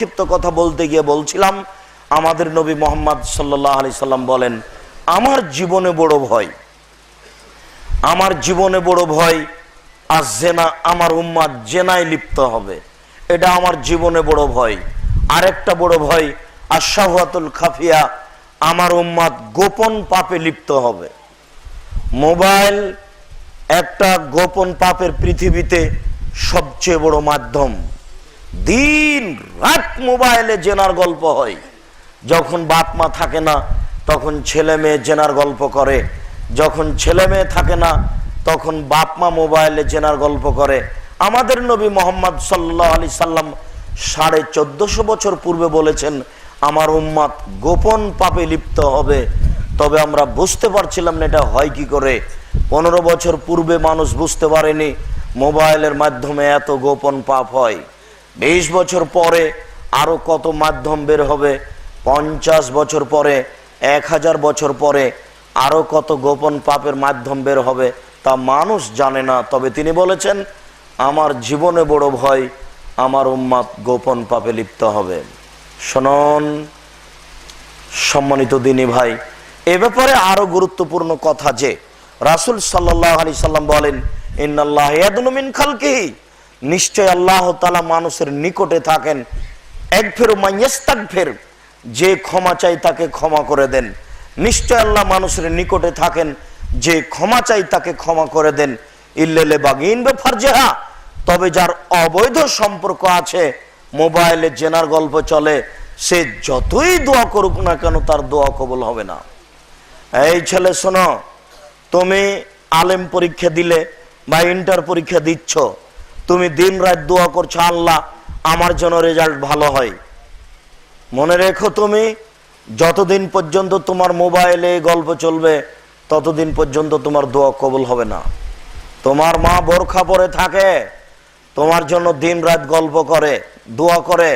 সংক্ষিপ্ত কথা বলতে গিয়ে বলছিলাম, আমাদের নবী মোহাম্মদ সাল্লাহ আলি সাল্লাম বলেন, আমার জীবনে বড় ভয়, আমার জীবনে বড় ভয়, আর জেনা, আমার উম্মাদ জেনায় লিপ্ত হবে। এটা আমার জীবনে বড় ভয়। আরেকটা বড় ভয় আশাহাতুল খাফিয়া, আমার উম্মাদ গোপন পাপে লিপ্ত হবে। মোবাইল একটা গোপন পাপের পৃথিবীতে সবচেয়ে বড় মাধ্যম। দিন রাত মোবাইলে জেনার গল্প হয়। যখন বাপ মা থাকে না, তখন ছেলে মেয়ে জেনার গল্প করে। যখন ছেলে মেয়ে থাকে না, তখন বাপ মা মোবাইলে জেনার গল্প করে। আমাদের নবী মোহাম্মদ সাল্লাহ আলি সাল্লাম সাড়ে চোদ্দশো বছর পূর্বে বলেছেন, আমার উম্মাদ গোপন পাপে লিপ্ত হবে। তবে আমরা বুঝতে পারছিলাম না এটা হয় কি করে। পনেরো বছর পূর্বে মানুষ বুঝতে পারেনি, মোবাইলের মাধ্যমে এত গোপন পাপ হয়। বিশ বছর পরে আরও কত মাধ্যম বের হবে? পঞ্চাশ বছর পরে, এক হাজার বছর পরে আরও কত গোপন পাপের মাধ্যম বের হবে তা মানুষ জানে না। তবে তিনি বলেছেন, আমার জীবনে বড় ভয় আমার উম্মাদ গোপন পাপে লিপ্ত হবে। শোনন, সম্মানিত দিনী ভাই, এ ব্যাপারে আরও গুরুত্বপূর্ণ কথা যে, রাসুল সাল্লাহ আলি সাল্লাম বলেন, ইন্নাল্লাহ খালকিহি। নিশ্চয় আল্লাহ তালা মানুষের নিকটে থাকেন। এক ফের মাইয়াস্তাক ফের যে ক্ষমা চাই তাকে ক্ষমা করে দেন। নিশ্চয় আল্লাহ মানুষের নিকটে থাকেন, যে ক্ষমা চাই তাকে ক্ষমা করে দেন। ইল্লেলে বাগিন বে ফারজেহা, তবে যার অবৈধ সম্পর্ক আছে, মোবাইলে জেনার গল্প চলে, সে যতই দোয়া করুক না কেন তার দোয়া কবল হবে না। এই ছেলে শোনো, তুমি আলেম পরীক্ষা দিলে বা ইন্টার পরীক্ষা দিচ্ছ তুমি দিন রাত দোয়া করছ, আল্লাহ, আমার জন্য রেজাল্ট ভালো হয়। মনে রেখো তুমি, যতদিন পর্যন্ত তোমার মোবাইলে গল্প চলবে, ততদিন পর্যন্ত তোমার দোয়া কবুল হবে না। তোমার মা বোরখা পরে থাকে, তোমার জন্য দিন রাত গল্প করে, দোয়া করে।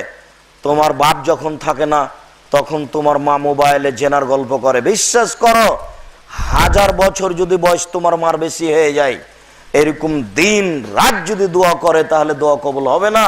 তোমার বাপ যখন থাকে না, তখন তোমার মা মোবাইলে জেনার গল্প করে। বিশ্বাস করো, হাজার বছর যদি বয়স তোমার মার বেশি হয়ে যায় এরকম দিন রাত যদি দোয়া করে তাহলে দোয়া কবল হবে না।